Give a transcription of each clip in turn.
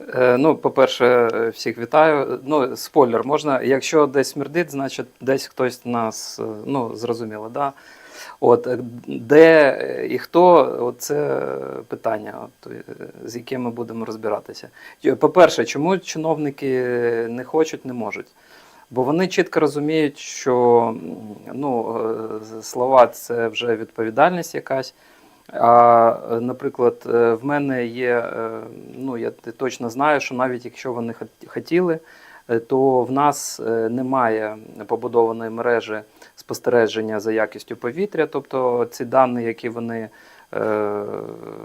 Е, Ну, по-перше, всіх вітаю. Ну, спойлер, можна, якщо десь смердить, значить десь хтось нас, е, ну, зрозуміло, да? От, е, де і хто, це питання, от, з яким ми будемо розбиратися. По-перше, чому чиновники не хочуть, не можуть? Бо вони чітко розуміють, що ну, слова це вже відповідальність якась. А, е, наприклад, е, в мене є, е, ну я точно знаю, що навіть якщо вони хотіли, то в нас немає побудованої мережі спостереження за якістю повітря. Тобто ці дані, які вони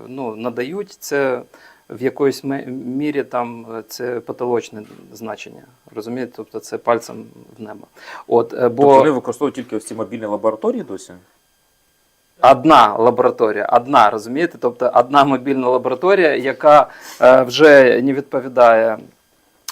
ну, надають, це в якоїсь мірі там це потолочне значення. Розумієте? Тобто це пальцем в небо. От, бо... Тобто вони використовують тільки ось ці мобільні лабораторії досі? Одна лабораторія, одна, розумієте? Тобто одна мобільна лабораторія, яка е, вже не відповідає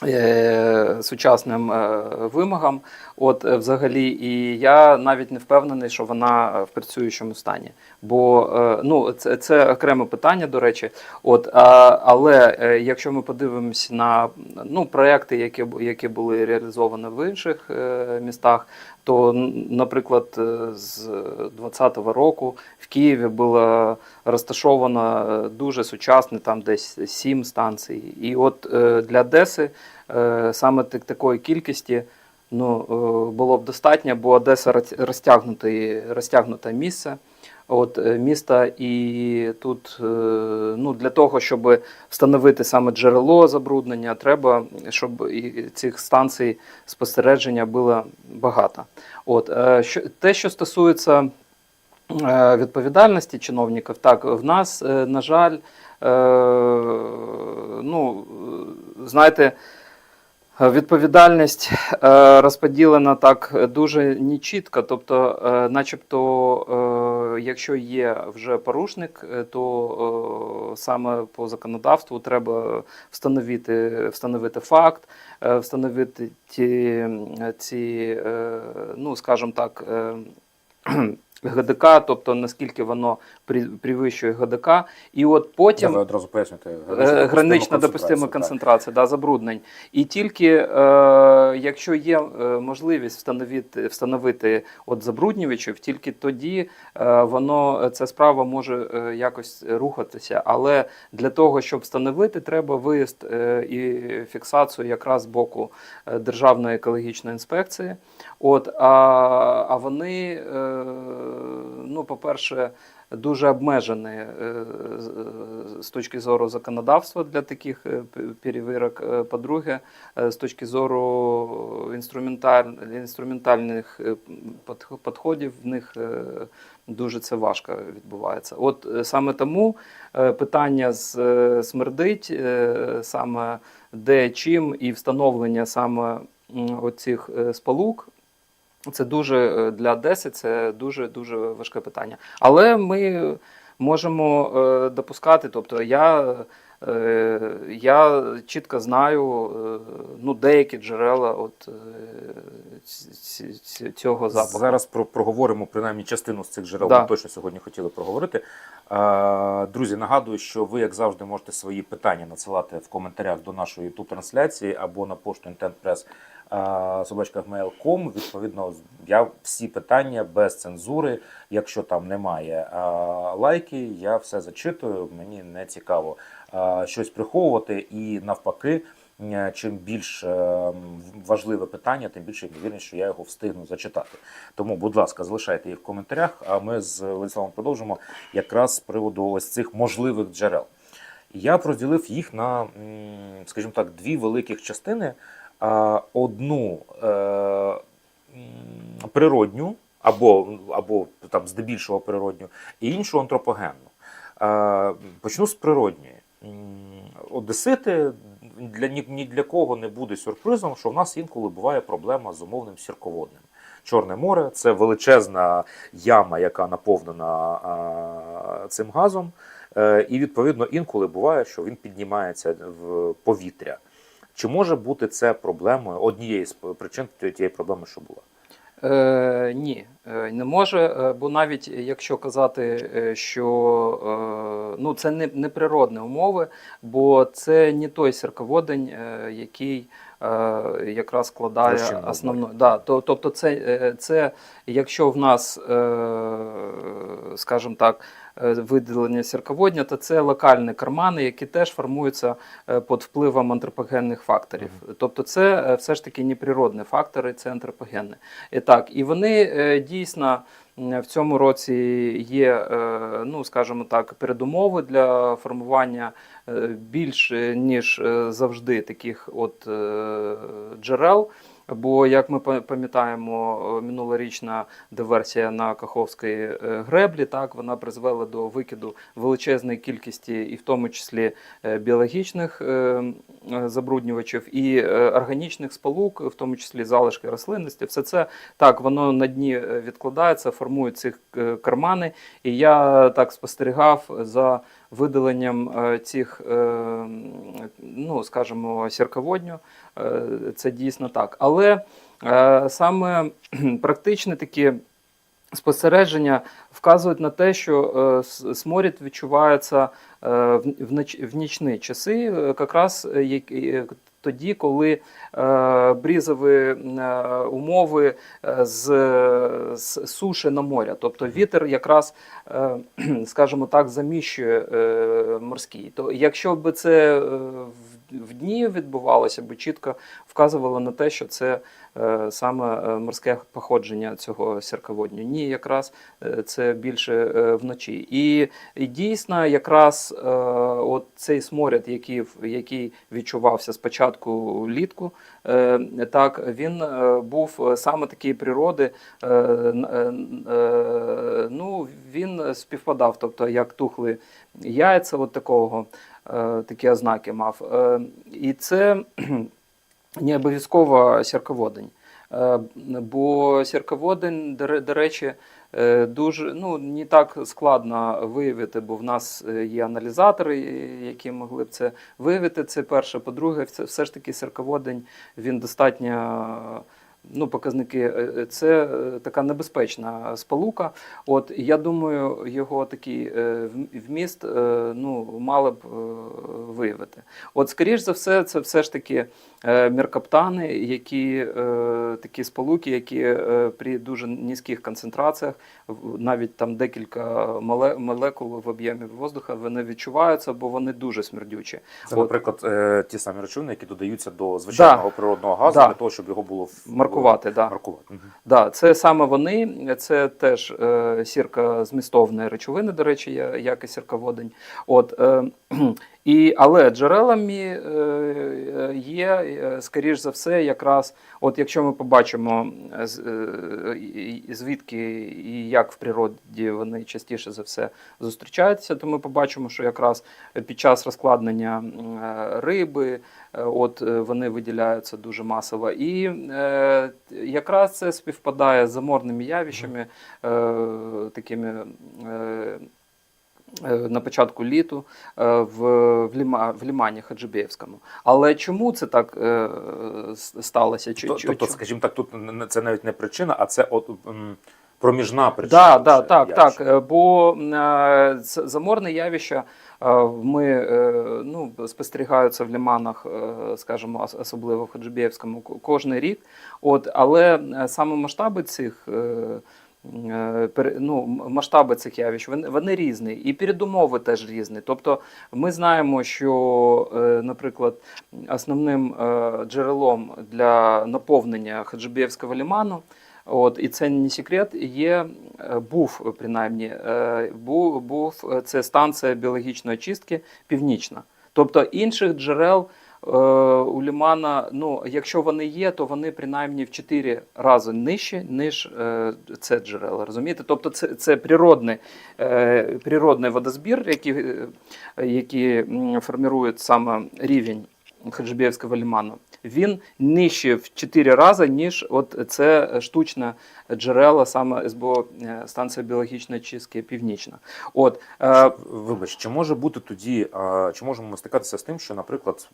е, сучасним е, вимогам. От взагалі, і я навіть не впевнений, що вона в працюючому стані. Бо ну, це, це окреме питання, до речі. От, а, але якщо ми подивимося на ну, проекти, які, які були реалізовані в інших містах, то, наприклад, е, з 2020 року в Києві було розташовано е, дуже сучасне, там десь сім станцій. І от е, для Одеси саме такої кількості ну, було б достатньо, бо Одеса роз- розтягнуте, розтягнуте місце. От е, міста, і тут е, ну, для того, щоб встановити саме джерело забруднення, треба, щоб і цих станцій спостереження було багато. От, е, що, те, що стосується відповідальності чиновників, так, в нас, на жаль, ну, знаєте, відповідальність е, розподілена так дуже нечітко. Тобто, е, начебто, е, якщо є вже порушник, е, то е, саме по законодавству треба встановити, встановити факт, е, встановити ті, ці, е, ну, скажімо так, е, ГДК, тобто наскільки воно при- ГДК, і от потім одразу пояснюйте. Е, Гранична допустима концентрація да, забруднень. І тільки е, якщо є е, можливість встановити, встановити от забруднювачів, тільки тоді е, воно ця справа може е, якось рухатися. Але для того, щоб встановити, треба виїзд е, і фіксацію якраз з боку е, Державної екологічної інспекції. От, а, а вони, е, ну, по-перше, дуже обмежені е, з- точки зору законодавства для таких е, перевірок. Е, По-друге, з точки зору інструменталь, інструментальних підходів, в них дуже це важко відбувається. От саме тому питання з смердить, саме де чим і встановлення саме оцих сполук. Це дуже е, для Одеси це дуже дуже важке питання. Але ми можемо е, допускати. Тобто я, е, я чітко знаю е, ну, деякі джерела от, е, цього запаху. Зараз про, проговоримо принаймні частину з цих джерел. Да. Ми точно сьогодні хотіли проговорити. Е, друзі, нагадую, що ви, як завжди, можете свої питання надсилати в коментарях до нашої youtube трансляції або на пошту IntentPress собачка gmail.com. Відповідно, я всі питання без цензури. Якщо там немає лайки, я все зачитую. Мені не цікаво щось приховувати і навпаки. Чим більш е, важливе питання, тим більше ймовірність, що я його встигну зачитати. Тому, будь ласка, залишайте їх в коментарях. А ми з Владиславом продовжимо якраз з приводу ось цих можливих джерел. Я розділив їх на, скажімо так, дві великих частини. Одну е, природню, або, або там здебільшого природню, і іншу антропогенну. Е, Почну з природньої. Одесити для ні, ні для кого не буде сюрпризом, що в нас інколи буває проблема з умовним сірководним. Чорне море це величезна яма, яка наповнена а, цим газом. Е, і відповідно інколи буває, що він піднімається в повітря. Чи може бути це проблемою однією з причин тієї проблеми, що була? Е, ні, е, не може, е, бо навіть якщо казати, е, що е, ну, це не, не природні умови, бо це не той сірководень, е, який якраз складає основну. Да, то, тобто, це, е, це якщо в нас, е, скажімо так, е, виділення сірководня, то це локальні кармани, які теж формуються е, під впливом антропогенних факторів. Тобто, це е, все ж таки не природні фактори, це антропогенні. І так, і вони е, дійсно в цьому році є, е, ну скажімо так, передумови для формування е, більш е, ніж е, завжди таких от е, джерел. Бо, як ми па- пам'ятаємо, е, минулорічна диверсія на Каховській е, греблі, так вона призвела до викиду величезної кількості, і в тому числі е, біологічних забруднювачів і органічних сполук, в тому числі залишки рослинності. Все це так воно на дні відкладається, формує ці кармани. І я так спостерігав за видаленням е, цих, е, ну скажімо, сірководню. Е, Це дійсно так. Але саме практичні такі спостереження вказують на те, що сморід відчувається в, в, ніч- в нічні часи, якраз як- тоді, коли е, брізові е, умови е, з, з суші на моря. Тобто вітер якраз, е, скажімо так, заміщує е, морський. То якщо б це е, в, дні відбувалося, б чітко вказувало на те, що це е, саме е, морське походження цього сірководню. Ні, якраз е, це більше вночі. І, і дійсно, якраз от цей сморід, який, який відчувався спочатку літку, е, так він був саме такої природи. ну, він співпадав, тобто як тухли яйця, от такого, такі ознаки мав. Е, і це не обов'язково сірководень. Е, Бо сірководень, до речі, е, дуже ну, не так складно виявити, бо в нас е, є аналізатори, е, які могли б це виявити. Це перше. По-друге, все ж таки сірководень, він достатньо. Ну, показники е, е, це е, така небезпечна сполука. От я думаю, його такий вміст ну, мали б виявити. От, скоріш за все, це все ж таки меркаптани, які такі сполуки, які при дуже низьких концентраціях, навіть там декілька молекул в об'ємі воздуха, вони відчуваються, бо вони дуже смердючі. Це, наприклад, ті самі речовини, які додаються до звичайного природного газу Да. для того, щоб його було в- Маркувати, да. маркувати. Мгм. Да, це саме вони, це теж е, сірка змістовної речовини, до речі, як і сірководень. От, е, і, але джерелами е, є, е, скоріш за все, якраз, от якщо ми побачимо, е, звідки і як в природі вони частіше за все зустрічаються, то ми побачимо, що якраз під час розкладення риби, От вони виділяються дуже масово. І якраз це співпадає з заморними явищами, е, такими. Е, е, на початку літу в, Ліма, в Лімані Хаджибєвському. Але чому це так сталося? Чи- Тобто, скажімо так, тут це навіть не причина, а це от, проміжна причина. Да, да, так, явища. так. Бо заморне явище ми е, ну, спостерігаються в ліманах, е, скажімо, особливо в Хаджибєвському, ко- кожен рік. От, але е, саме масштаби цих. Ну, масштаби цих явищ вони, вони різні, і передумови теж різні. Тобто, ми знаємо, що, наприклад, основним джерелом для наповнення Хаджибєвського ліману От, і це не секрет, є, е, був принаймні, е, був, був е, це станція біологічної очистки північна. Тобто інших джерел у Лімана, ну, якщо вони є, то вони принаймні в 4 рази нижчі, ніж це джерела. Розумієте? Тобто це, це природний, природний водозбір, який, який формує саме рівень Хаджибєвського ліману, він нижче в 4 рази, ніж от це штучне джерело, саме СБО е, станція біологічної чистки північна. От, е, Вибач, чи може бути тоді, чи можемо ми стикатися з тим, що, наприклад,